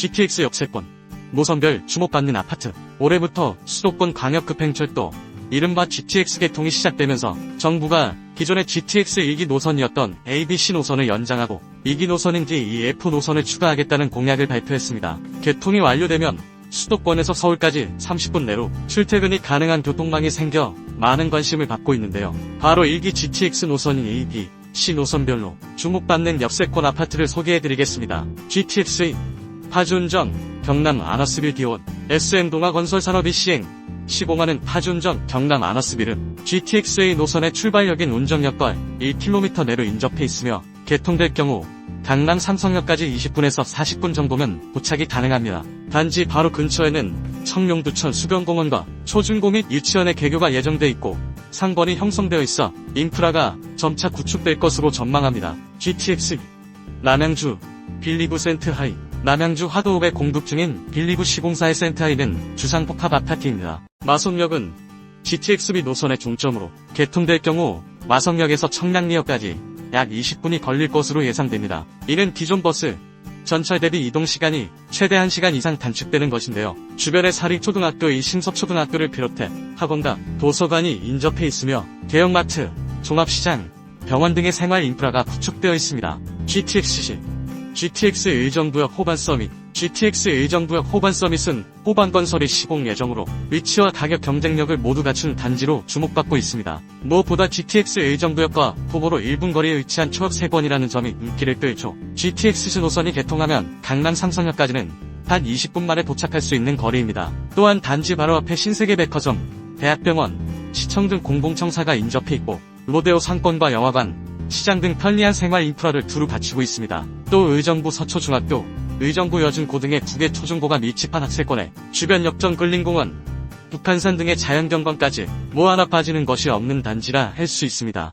GTX 역세권, 노선별 주목받는 아파트, 올해부터 수도권 광역급행철도, 이른바 GTX 개통이 시작되면서 정부가 기존의 GTX 1기 노선이었던 ABC 노선을 연장하고 2기 노선인 DEF 노선을 추가하겠다는 공약을 발표했습니다. 개통이 완료되면 수도권에서 서울까지 30분 내로 출퇴근이 가능한 교통망이 생겨 많은 관심을 받고 있는데요. 바로 1기 GTX 노선인 A, B, C 노선별로 주목받는 역세권 아파트를 소개해드리겠습니다. GTX 파주운정 경남 아너스빌 기원 SM 동아건설산업이 시행 시공하는 파주운정 경남 아너스빌은 GTXA 노선의 출발역인 운정역과 1km 내로 인접해 있으며 개통될 경우 강남 삼성역까지 20분에서 40분 정도면 도착이 가능합니다. 단지 바로 근처에는 청룡두천 수변공원과 초중고 및 유치원의 개교가 예정돼 있고 상권이 형성되어 있어 인프라가 점차 구축될 것으로 전망합니다. GTX 남양주 빌리브 센트 하이 남양주 하도읍에 공급 중인 빌리브 시공사의 센트하이는 주상복합 아파트입니다. 마송역은 GTX-B 노선의 종점으로 개통될 경우 마성역에서 청량리역까지 약 20분이 걸릴 것으로 예상됩니다. 이는 기존 버스, 전철 대비 이동 시간이 최대 1시간 이상 단축되는 것인데요. 주변의 사립초등학교의 신섭초등학교를 비롯해 학원과 도서관이 인접해 있으며 대형마트, 종합시장, 병원 등의 생활 인프라가 구축되어 있습니다. GTX-C GTX 의정부역 호반 서밋 GTX 의정부역 호반 서밋은 호반 건설이 시공 예정으로 위치와 가격 경쟁력을 모두 갖춘 단지로 주목받고 있습니다. 무엇보다 GTX 의정부역과 후보로 1분 거리에 위치한 초역 3번이라는 점이 인기를 끌죠. GTX 노선이 개통하면 강남 삼성역까지는 단 20분 만에 도착할 수 있는 거리입니다. 또한 단지 바로 앞에 신세계 백화점, 대학병원, 시청 등 공공청사가 인접해 있고 로데오 상권과 영화관, 시장 등 편리한 생활 인프라를 두루 갖추고 있습니다. 또 의정부 서초중학교, 의정부 여중고등의 두개 초중고가 밀집한 학생권에 주변 역전 끌린공원, 북한산 등의 자연경관까지 뭐 하나 빠지는 것이 없는 단지라 할 수 있습니다.